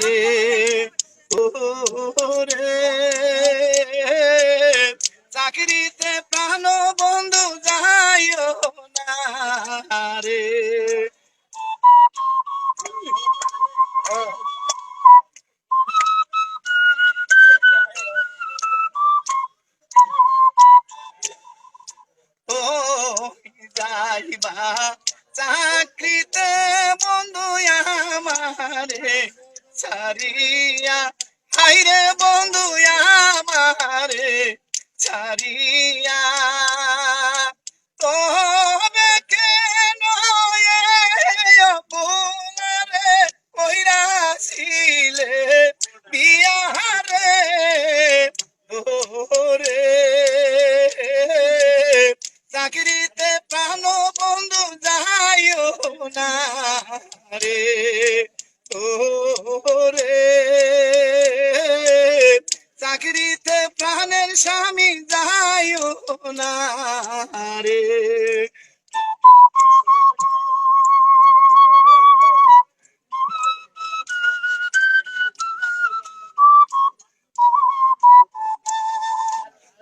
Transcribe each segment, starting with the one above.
রে ও রে চাকরিতে প্রাণ বন্ধু যাইও না রে। ও যাইবা চাকরিতে। আমারে ছাড়িয়া হাইরে বন্ধু আমারে ছাড়িয়া। তবে কেন বোনারে কইরাছিলে বিয়ারে ওরে চাকরিতে প্রাণ বন্ধু যাইও না রে।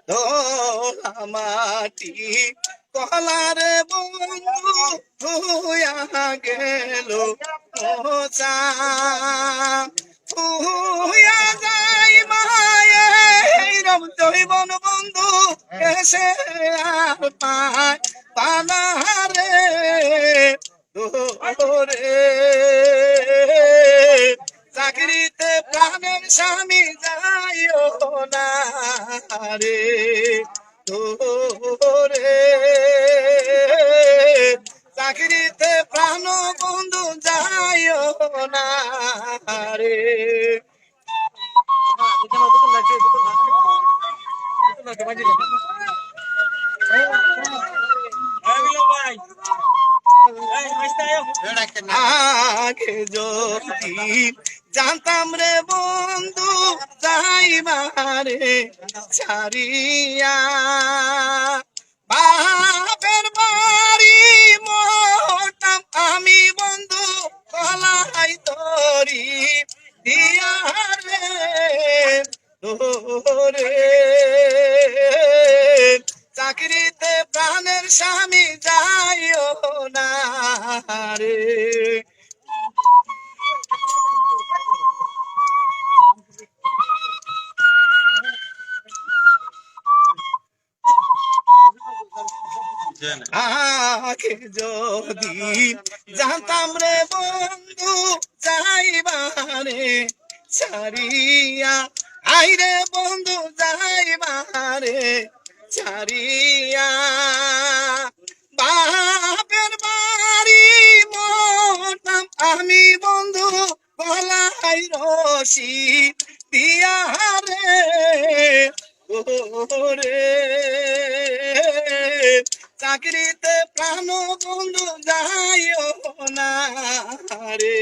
দোলা মাটি কলার বন্ধু হইয়া গেল মোচা হইয়া যাই মায়ের জৈবন বন্ধু, এসে আর পায় পানারে রে। স্বামী যাইও না রে রে চাকরিতে প্রাণ বন্ধু যাইও না রে। আগে যদি জানতাম রে বন্ধু যাইবারে ছাড়িয়া। বাপের বাড়ি মোটাম আমি বন্ধু কলাই তরি দিয়া রে। চাকরিতে প্রাণের স্বামী যাইও না রে। আগে যদি জানতাম রে বন্ধু যাইবারে ছাড়িয়া আইরে বন্ধু যাইবারে ছাড়িয়া, বাপের বাড়ি মোটাম আমি বন্ধু গলাই রশি, দিয়া রে, ওরে। চাকরিতে প্রাণ বন্ধু যাইও না রে,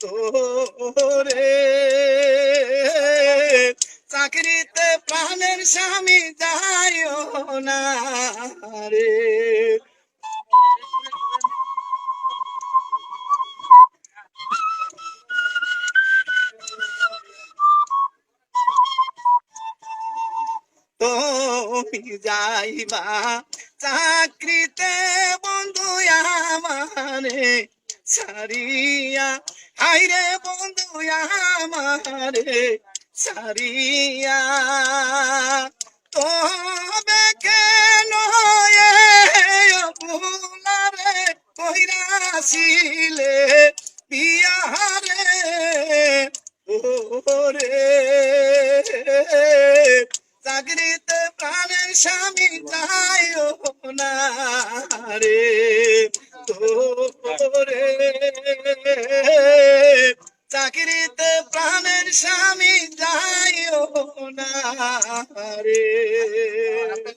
তোরে। চাকরিতে প্রাণের স্বামী যাইও না রে। তুমি যাইবা চাকরিতে বন্ধু আমারে সারিয়া হাইরে বন্ধু আমারে সারিয়া তবে কেন ভুলারে কইরাছিলে বিয়ারে ওরে, চাকরিতে প্রাণের স্বামী না রে তোরে। চাকরিতে প্রাণের স্বামী যাই না রে।